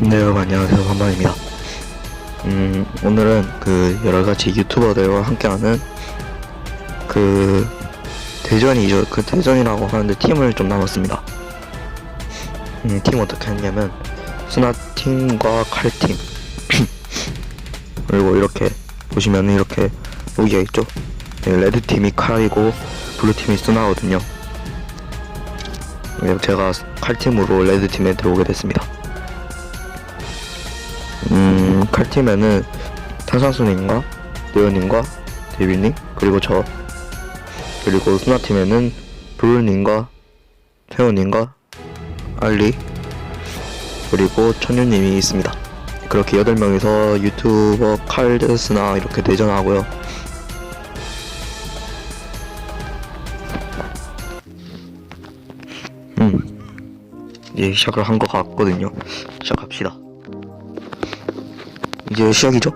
네 여러분 안녕하세요. 반반입니다. 음 오늘은 그 여러가지 유튜버들과 함께하는 그 대전이죠 그 대전이라고 하는데 팀을 좀 나눴습니다. 음, 팀 어떻게 했냐면 스나팀과 칼팀. 그리고 이렇게 보시면 이렇게 여기가 있죠? 네, 레드팀이 칼이고 블루팀이 스나거든요. 네, 제가 칼팀으로 레드팀에 들어오게 됐습니다 팀에는 탄산수님과 네오님과 데빌님 그리고 저 그리고 스나팀에는 블루님과 태호님과 알리 그리고 천유님이 있습니다. 그렇게 8명이서 유튜버 칼데스나 이렇게 대전하고요. 음, 이제 시작을 한 것 같거든요. 시작합시다. 이제 시작이죠?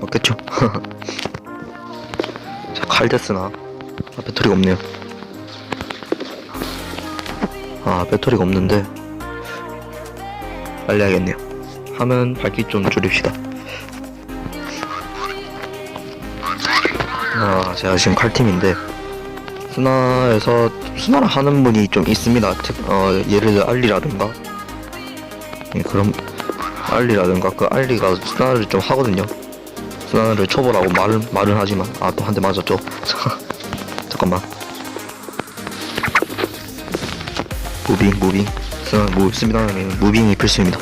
맞겠죠? 자, 칼데스나. 아, 배터리가 없네요. 아, 배터리가 없는데. 빨리 해야겠네요. 화면 밝기 좀 줄입시다. 아, 제가 지금 칼팀인데. 스나에서, 스나를 하는 분이 좀 있습니다. 특, 어, 예를 들어 알리라든가. 예, 그럼, 알리라든가 그 알리가 스나를 좀 하거든요. 스나를 쳐보라고 말은 말은 하지만 아 또 한 대 맞았죠. 잠깐만. 무빙 무빙 스나 무 스미다는 무빙이 필수입니다.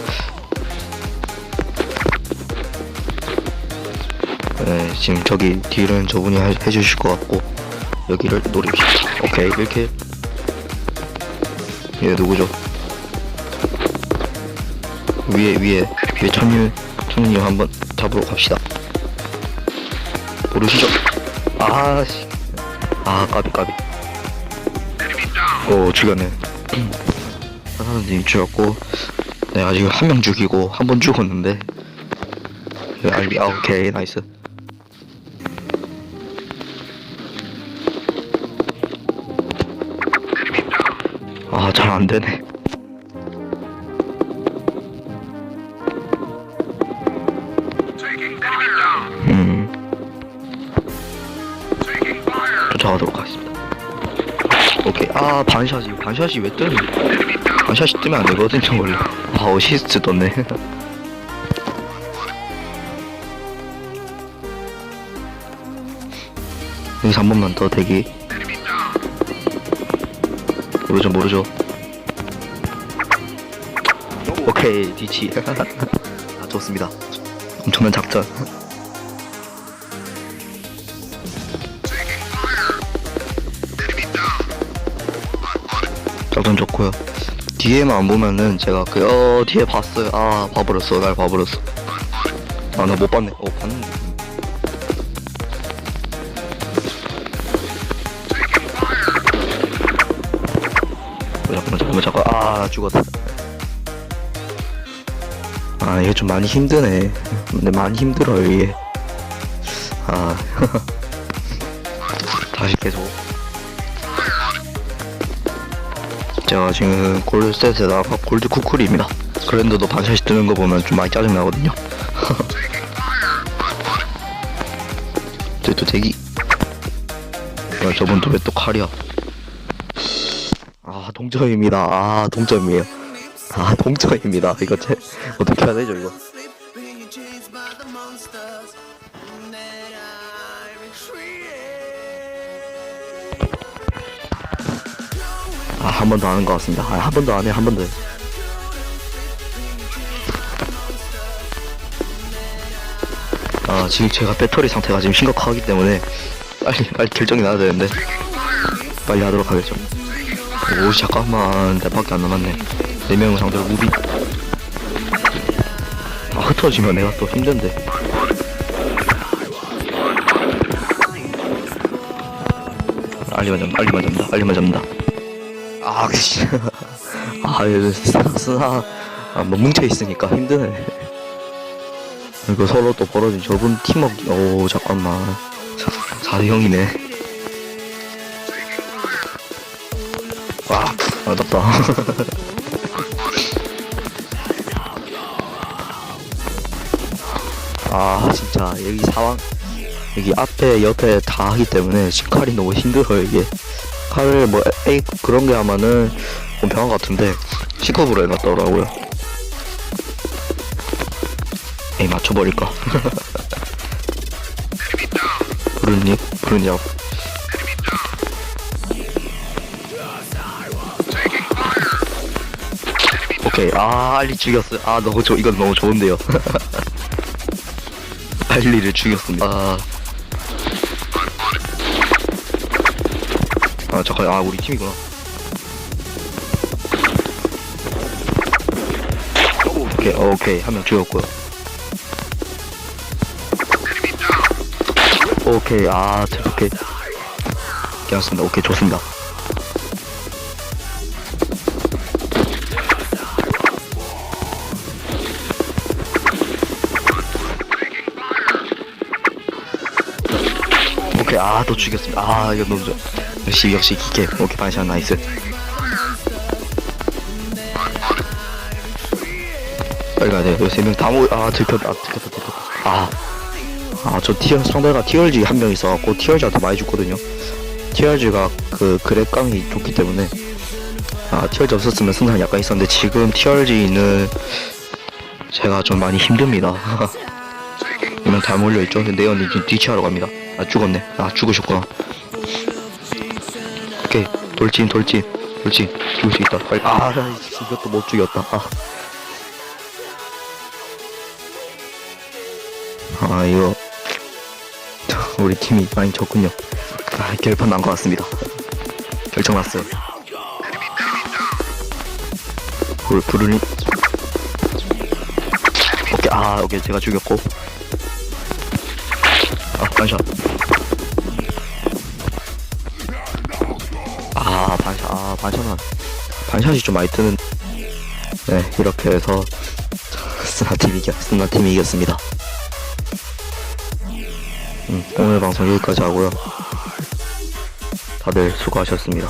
네 지금 저기 딜은 저분이 해, 해주실 것 같고 여기를 노립시다. 오케이 이렇게 얘 누구죠? 위에 위에 위에 천유 천유 한번 잡으러 갑시다. 모르시죠? 아씨 아 까비 까비. 오 죽였네. 하나님 죽였고 내가 지금 한명 죽이고 한 번 죽었는데 그 알비 아 오케이 나이스. 아 잘 안 되네. 쫓아가도록 하겠습니다. 오케이. 아, 반샷이, 반샷이 왜 뜨는 반샷이 뜨면 안 되거든요, 원래. 아, 어시스트 떴네. 여기서 한 번만 더 대기. 모르죠, 모르죠. 오케이, 뒤치. 아, 좋습니다. 엄청난 작전. 작전 좋고요. 뒤에만 안 보면은 제가 그 어 뒤에 봤어요. 아 봐버렸어. 날 봐버렸어. 아 나 못 봤네. 어 봤는데. 어, 잠깐만 잠깐만 잠깐. 아 죽었다. 아 이게 좀 많이 힘드네. 근데 많이 힘들어요 이게. 아 다시 계속. 제가 지금 골드셋에다가 골드 쿠쿨입니다. 그랜드도 반샷이 뜨는 거 보면 좀 많이 짜증나거든요. 저또 대기. 야, 저분 또 왜 또 칼이야? 아, 동점입니다. 아, 동점이에요. 아, 동점입니다. 이거 제, 어떻게 해야 되죠, 이거? 아, 한 번 더 하는 것 같습니다. 아, 한 번더안 해, 한번더 해. 아, 지금 제가 배터리 상태가 지금 심각하기 때문에 빨리, 빨리 결정이 나야 되는데. 빨리 하도록 하겠죠. 오, 잠깐만. 내밖에 안 남았네. 네 명을 상대로 무비. 아, 흩어지면 내가 또 힘든데. 알리만 잡는다, 알리만 잡는다, 알리만 잡는다. 아, 그치. 아, 얘 스나, 스나, 아, 뭐 뭉쳐있으니까 힘드네. 이거 서로 또 벌어진 저분 팀워크, 오, 잠깐만. 4대 0이네. 와, 아깝다. 아 진짜 여기 상황 여기 앞에 옆에 다 하기 때문에 칼이 너무 힘들어요 이게 칼을 뭐 에이 그런 게 하면은 것 같은데 C컵으로 해놨더라고요? 에이 맞춰버릴까? 부르니 부르냐 오케이. 아 알리 죽였어요 아 너무 좋 이건 너무 좋은데요. 알리를 죽였습니다. 아, 아 잠깐 아 우리 팀이구나. 오케이 오케이. 한 명 죽였고요. 오케이 아 오케이. 괜찮습니다. 오케이 좋습니다. 오케이 아또 죽였습니다. 아 이거 너무 좋아 역시 역시 기계 오케이 반샷 나이스 빨리 가야 돼. 세명 다 모여. 아, 들켰다. 아, 들켰다. 들켰다. 아. 아, 저 티어, 상대가 TRG 한 명 있어갖고, TRG한테 많이 죽거든요. TRG가 그, 그랩깡이 좋기 때문에. 아, TRG 없었으면 승산 약간 있었는데, 지금 TRG는 제가 좀 많이 힘듭니다. 이면 다 몰려있죠? 근데 네온이 지금 뒤치하러 갑니다. 아, 죽었네. 아, 죽으셨구나. 오케이. 돌진, 돌진. 돌진. 죽을 수 있다. 빨리. 아, 이것도 못 죽였다. 아. 아 이거 우리 팀이 많이 졌군요 아 결판 난 것 같습니다 결정 났어요 불, 불을 오케이 아 오케이 제가 죽였고 아 반샷 반샷 아 반샷은 반샷이 좀 많이 뜨는 네 이렇게 해서 스나팀이 스나팀이 이겼습니다 음, 오늘 방송 여기까지 하고요. 다들 수고하셨습니다.